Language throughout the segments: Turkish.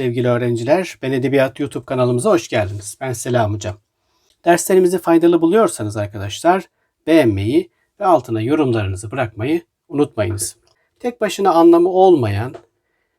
sevgili öğrenciler. Ben Edebiyat YouTube kanalımıza hoş geldiniz. Ben Selam Hocam. Derslerimizi faydalı buluyorsanız arkadaşlar beğenmeyi ve altına yorumlarınızı bırakmayı unutmayınız. Tek başına anlamı olmayan,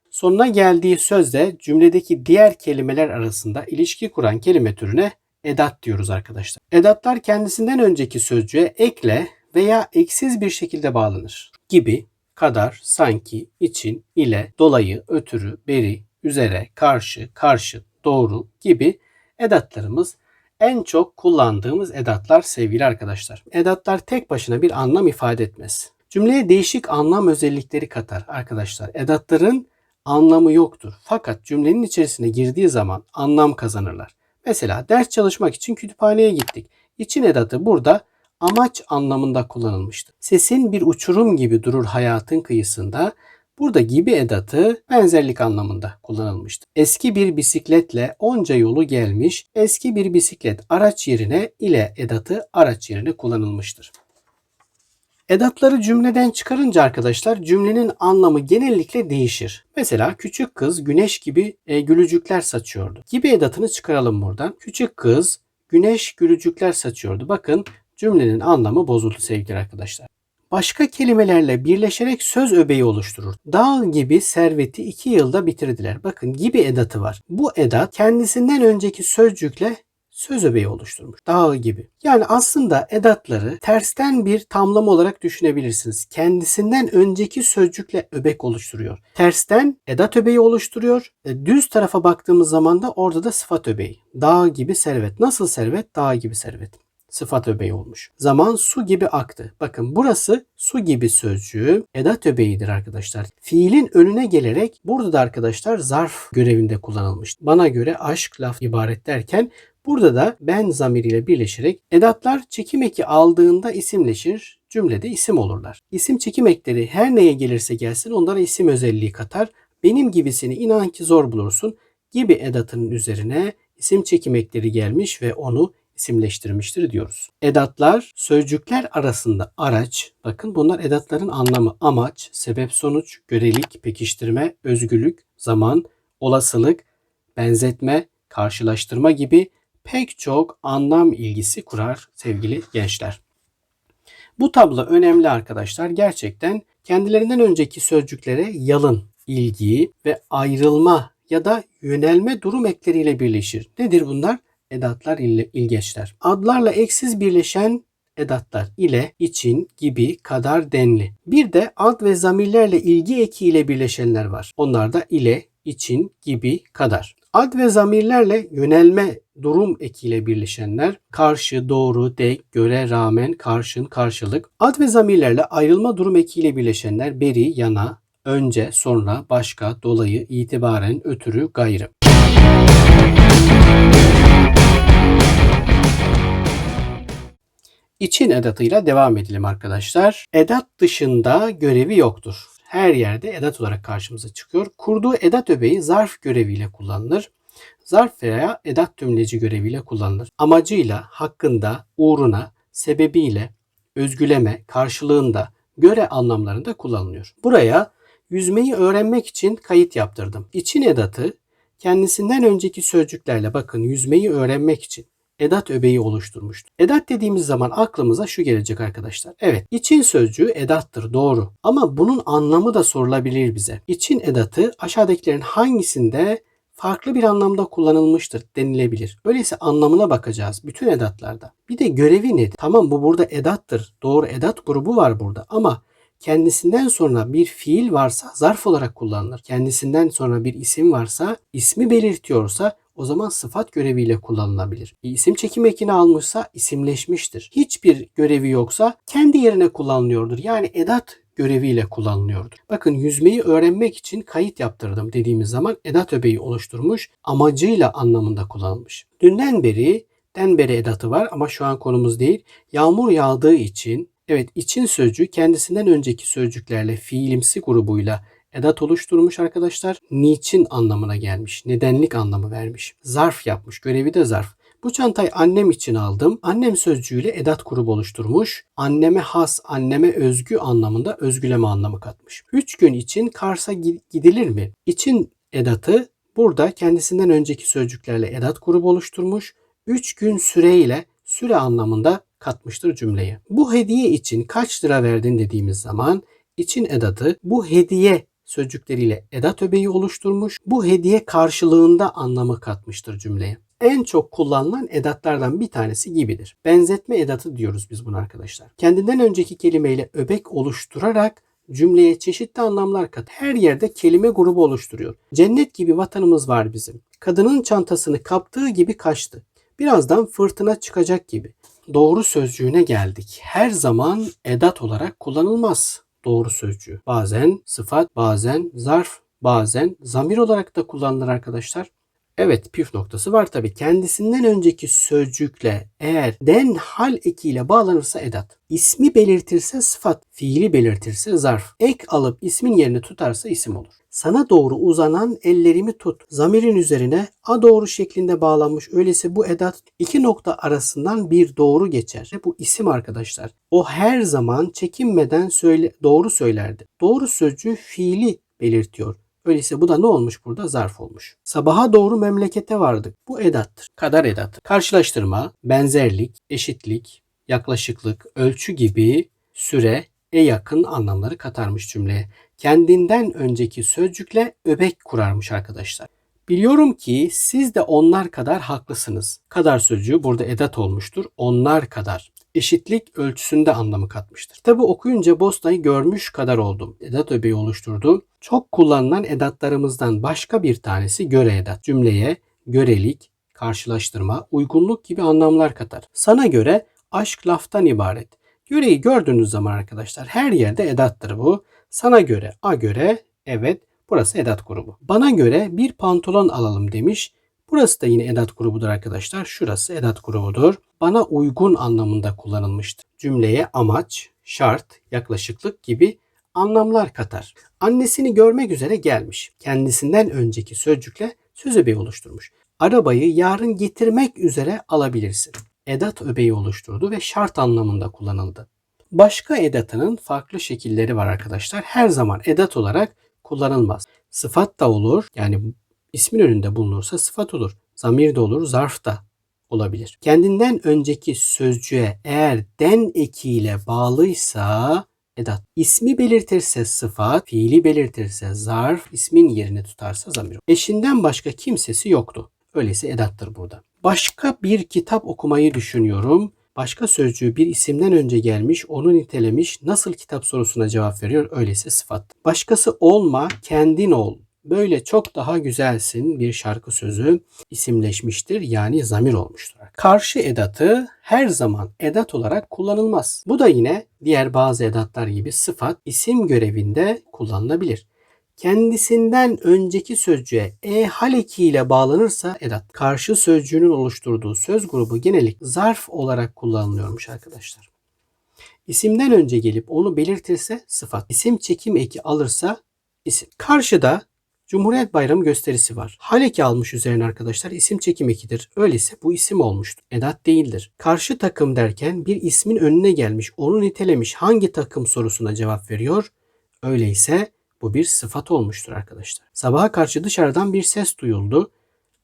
sonuna geldiği sözde cümledeki diğer kelimeler arasında ilişki kuran kelime türüne edat diyoruz arkadaşlar. Edatlar kendisinden önceki sözcüğe ekle veya eksiz bir şekilde bağlanır. Gibi, kadar, sanki, için, ile, dolayı, ötürü, beri, üzere, karşı, karşı, doğru gibi edatlarımız en çok kullandığımız edatlar sevgili arkadaşlar. Edatlar tek başına bir anlam ifade etmez. Cümleye değişik anlam özellikleri katar arkadaşlar. Edatların anlamı yoktur. Fakat cümlenin içerisine girdiği zaman anlam kazanırlar. Mesela ders çalışmak için kütüphaneye gittik. İçin edatı burada amaç anlamında kullanılmıştır. Sesin bir uçurum gibi durur hayatın kıyısında. Burada gibi edatı benzerlik anlamında kullanılmıştır. Eski bir bisikletle onca yolu gelmiş, eski bir bisiklet araç yerine ile edatı araç yerine kullanılmıştır. Edatları cümleden çıkarınca arkadaşlar cümlenin anlamı genellikle değişir. Mesela küçük kız güneş gibi e, gülücükler saçıyordu. Gibi edatını çıkaralım buradan. Küçük kız güneş gülücükler saçıyordu. Bakın cümlenin anlamı bozuldu sevgili arkadaşlar. Başka kelimelerle birleşerek söz öbeği oluşturur. Dağ gibi serveti iki yılda bitirdiler. Bakın gibi edatı var. Bu edat kendisinden önceki sözcükle söz öbeği oluşturmuş. Dağ gibi. Yani aslında edatları tersten bir tamlama olarak düşünebilirsiniz. Kendisinden önceki sözcükle öbek oluşturuyor. Tersten edat öbeği oluşturuyor. E, düz tarafa baktığımız zaman da orada da sıfat öbeği. Dağ gibi servet. Nasıl servet? Dağ gibi servet sıfat öbeği olmuş. Zaman su gibi aktı. Bakın burası su gibi sözcüğü edat öbeğidir arkadaşlar. Fiilin önüne gelerek burada da arkadaşlar zarf görevinde kullanılmış. Bana göre aşk laf ibaret derken burada da ben zamiriyle birleşerek edatlar çekim eki aldığında isimleşir. Cümlede isim olurlar. İsim çekim ekleri her neye gelirse gelsin onlara isim özelliği katar. Benim gibisini inan ki zor bulursun gibi edatının üzerine isim çekim ekleri gelmiş ve onu isimleştirmiştir diyoruz. Edatlar sözcükler arasında araç, bakın bunlar edatların anlamı amaç, sebep sonuç, görelik, pekiştirme, özgürlük, zaman, olasılık, benzetme, karşılaştırma gibi pek çok anlam ilgisi kurar sevgili gençler. Bu tablo önemli arkadaşlar. Gerçekten kendilerinden önceki sözcüklere yalın, ilgi ve ayrılma ya da yönelme durum ekleriyle birleşir. Nedir bunlar? Edatlar ile ilgeçler. Adlarla eksiz birleşen edatlar ile, için, gibi, kadar, denli. Bir de ad ve zamirlerle ilgi eki ile birleşenler var. Onlar da ile, için, gibi, kadar. Ad ve zamirlerle yönelme durum ekiyle birleşenler karşı, doğru, dek, göre, rağmen, karşın, karşılık. Ad ve zamirlerle ayrılma durum ekiyle birleşenler beri, yana, önce, sonra, başka, dolayı, itibaren, ötürü, gayrı. İçin edatıyla devam edelim arkadaşlar. Edat dışında görevi yoktur. Her yerde edat olarak karşımıza çıkıyor. Kurduğu edat öbeği zarf göreviyle kullanılır. Zarf veya edat tümleci göreviyle kullanılır. Amacıyla, hakkında, uğruna, sebebiyle, özgüleme, karşılığında, göre anlamlarında kullanılıyor. Buraya yüzmeyi öğrenmek için kayıt yaptırdım. İçin edatı kendisinden önceki sözcüklerle bakın yüzmeyi öğrenmek için edat öbeği oluşturmuştur. Edat dediğimiz zaman aklımıza şu gelecek arkadaşlar. Evet için sözcüğü edattır doğru ama bunun anlamı da sorulabilir bize. İçin edatı aşağıdakilerin hangisinde farklı bir anlamda kullanılmıştır denilebilir. Öyleyse anlamına bakacağız bütün edatlarda. Bir de görevi nedir? Tamam bu burada edattır. Doğru edat grubu var burada ama kendisinden sonra bir fiil varsa zarf olarak kullanılır. Kendisinden sonra bir isim varsa ismi belirtiyorsa o zaman sıfat göreviyle kullanılabilir. Bir isim çekim ekini almışsa isimleşmiştir. Hiçbir görevi yoksa kendi yerine kullanılıyordur. Yani edat göreviyle kullanılıyordur. Bakın yüzmeyi öğrenmek için kayıt yaptırdım dediğimiz zaman edat öbeği oluşturmuş amacıyla anlamında kullanılmış. Dünden beri den beri edatı var ama şu an konumuz değil. Yağmur yağdığı için evet için sözcüğü kendisinden önceki sözcüklerle fiilimsi grubuyla edat oluşturmuş arkadaşlar. Niçin anlamına gelmiş. Nedenlik anlamı vermiş. Zarf yapmış. Görevi de zarf. Bu çantayı annem için aldım. Annem sözcüğüyle edat grubu oluşturmuş. Anneme has, anneme özgü anlamında özgüleme anlamı katmış. Üç gün için Kars'a gidilir mi? İçin edatı Burada kendisinden önceki sözcüklerle edat grubu oluşturmuş. 3 gün süreyle süre anlamında katmıştır cümleyi. Bu hediye için kaç lira verdin dediğimiz zaman için edatı bu hediye sözcükleriyle edat öbeği oluşturmuş. Bu hediye karşılığında anlamı katmıştır cümleye. En çok kullanılan edatlardan bir tanesi gibidir. Benzetme edatı diyoruz biz bunu arkadaşlar. Kendinden önceki kelimeyle öbek oluşturarak cümleye çeşitli anlamlar kat. Her yerde kelime grubu oluşturuyor. Cennet gibi vatanımız var bizim. Kadının çantasını kaptığı gibi kaçtı. Birazdan fırtına çıkacak gibi. Doğru sözcüğüne geldik. Her zaman edat olarak kullanılmaz doğru sözcüğü. Bazen sıfat, bazen zarf, bazen zamir olarak da kullanılır arkadaşlar. Evet püf noktası var tabi. Kendisinden önceki sözcükle eğer den hal ekiyle bağlanırsa edat. İsmi belirtirse sıfat, fiili belirtirse zarf. Ek alıp ismin yerini tutarsa isim olur. Sana doğru uzanan ellerimi tut. Zamirin üzerine a doğru şeklinde bağlanmış. Öyleyse bu edat iki nokta arasından bir doğru geçer. Bu isim arkadaşlar. O her zaman çekinmeden söyle, doğru söylerdi. Doğru sözcüğü fiili belirtiyor. Öyleyse bu da ne olmuş burada? Zarf olmuş. Sabaha doğru memlekete vardık. Bu edattır. Kadar edat. Karşılaştırma, benzerlik, eşitlik, yaklaşıklık, ölçü gibi süre, e yakın anlamları katarmış cümleye. Kendinden önceki sözcükle öbek kurarmış arkadaşlar. Biliyorum ki siz de onlar kadar haklısınız. Kadar sözcüğü burada edat olmuştur. Onlar kadar. Eşitlik ölçüsünde anlamı katmıştır. Tabi okuyunca Bosta'yı görmüş kadar oldum. Edat öbeği oluşturdu. Çok kullanılan edatlarımızdan başka bir tanesi göre edat. Cümleye görelik, karşılaştırma, uygunluk gibi anlamlar katar. Sana göre aşk laftan ibaret. Göreyi gördüğünüz zaman arkadaşlar her yerde edattır bu. Sana göre, a göre, evet burası edat grubu. Bana göre bir pantolon alalım demiş. Burası da yine edat grubudur arkadaşlar. Şurası edat grubudur. Bana uygun anlamında kullanılmıştır. Cümleye amaç, şart, yaklaşıklık gibi anlamlar katar. Annesini görmek üzere gelmiş. Kendisinden önceki sözcükle söz öbeği oluşturmuş. Arabayı yarın getirmek üzere alabilirsin. Edat öbeği oluşturdu ve şart anlamında kullanıldı. Başka edatının farklı şekilleri var arkadaşlar. Her zaman edat olarak kullanılmaz. Sıfat da olur. Yani ismin önünde bulunursa sıfat olur. Zamir de olur, zarf da olabilir. Kendinden önceki sözcüğe eğer den ekiyle bağlıysa edat. İsmi belirtirse sıfat, fiili belirtirse zarf, ismin yerini tutarsa zamir. Eşinden başka kimsesi yoktu. Öyleyse edattır burada. Başka bir kitap okumayı düşünüyorum. Başka sözcüğü bir isimden önce gelmiş, onu nitelemiş, nasıl kitap sorusuna cevap veriyor, öyleyse sıfat. Başkası olma, kendin ol. Böyle çok daha güzelsin bir şarkı sözü isimleşmiştir yani zamir olmuştur. Karşı edatı her zaman edat olarak kullanılmaz. Bu da yine diğer bazı edatlar gibi sıfat isim görevinde kullanılabilir. Kendisinden önceki sözcüğe e hal ile bağlanırsa edat. Karşı sözcüğünün oluşturduğu söz grubu genellik zarf olarak kullanılıyormuş arkadaşlar. İsimden önce gelip onu belirtirse sıfat. İsim çekim eki alırsa isim. Karşıda Cumhuriyet Bayramı gösterisi var. Haleki almış üzerine arkadaşlar isim çekim ekidir. Öyleyse bu isim olmuştur. Edat değildir. Karşı takım derken bir ismin önüne gelmiş, onu nitelemiş hangi takım sorusuna cevap veriyor. Öyleyse bu bir sıfat olmuştur arkadaşlar. Sabaha karşı dışarıdan bir ses duyuldu.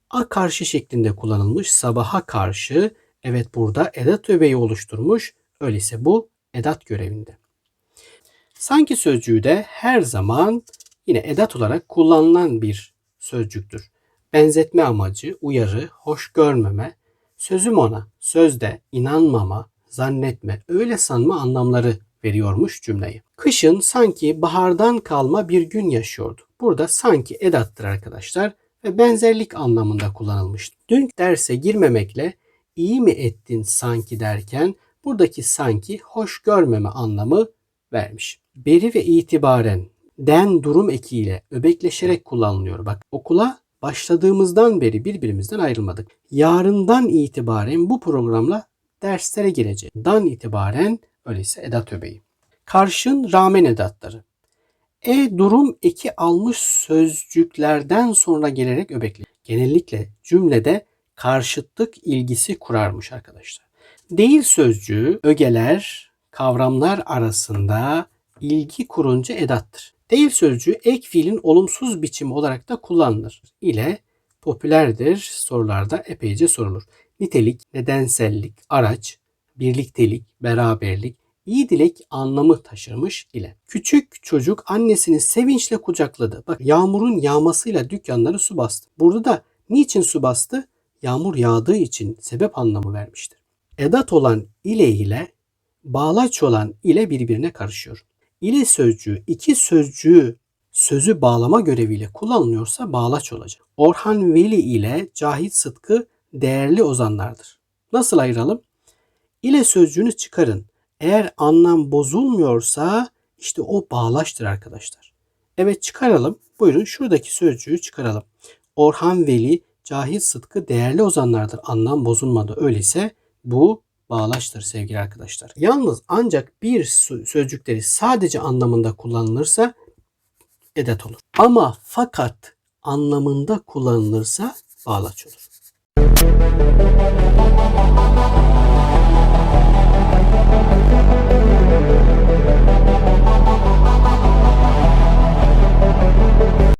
A karşı şeklinde kullanılmış sabaha karşı. Evet burada edat öbeği oluşturmuş. Öyleyse bu edat görevinde. Sanki sözcüğü de her zaman yine edat olarak kullanılan bir sözcüktür. Benzetme amacı, uyarı, hoş görmeme, sözüm ona, sözde, inanmama, zannetme, öyle sanma anlamları veriyormuş cümleyi. Kışın sanki bahardan kalma bir gün yaşıyordu. Burada sanki edattır arkadaşlar ve benzerlik anlamında kullanılmıştı. Dün derse girmemekle iyi mi ettin sanki derken buradaki sanki hoş görmeme anlamı vermiş. Beri ve itibaren den durum ekiyle öbekleşerek kullanılıyor. Bak okula başladığımızdan beri birbirimizden ayrılmadık. Yarından itibaren bu programla derslere girecek. Dan itibaren öyleyse edat öbeği. Karşın rağmen edatları. E durum eki almış sözcüklerden sonra gelerek öbekli. Genellikle cümlede karşıtlık ilgisi kurarmış arkadaşlar. Değil sözcüğü ögeler, kavramlar arasında ilgi kurunca edattır. Değil sözcüğü ek fiilin olumsuz biçimi olarak da kullanılır. İle popülerdir sorularda epeyce sorulur. Nitelik, nedensellik, araç, birliktelik, beraberlik, iyi dilek anlamı taşırmış ile. Küçük çocuk annesini sevinçle kucakladı. Bak yağmurun yağmasıyla dükkanları su bastı. Burada da niçin su bastı? Yağmur yağdığı için sebep anlamı vermiştir. Edat olan ile ile bağlaç olan ile birbirine karışıyor. İle sözcüğü iki sözcüğü sözü bağlama göreviyle kullanılıyorsa bağlaç olacak. Orhan Veli ile Cahit Sıtkı değerli ozanlardır. Nasıl ayıralım? İle sözcüğünü çıkarın. Eğer anlam bozulmuyorsa işte o bağlaçtır arkadaşlar. Evet çıkaralım. Buyurun şuradaki sözcüğü çıkaralım. Orhan Veli, Cahit Sıtkı değerli ozanlardır. Anlam bozulmadı. Öyleyse bu bağlaçtır sevgili arkadaşlar. Yalnız ancak bir sö- sözcükleri sadece anlamında kullanılırsa edat olur. Ama fakat anlamında kullanılırsa bağlaç olur.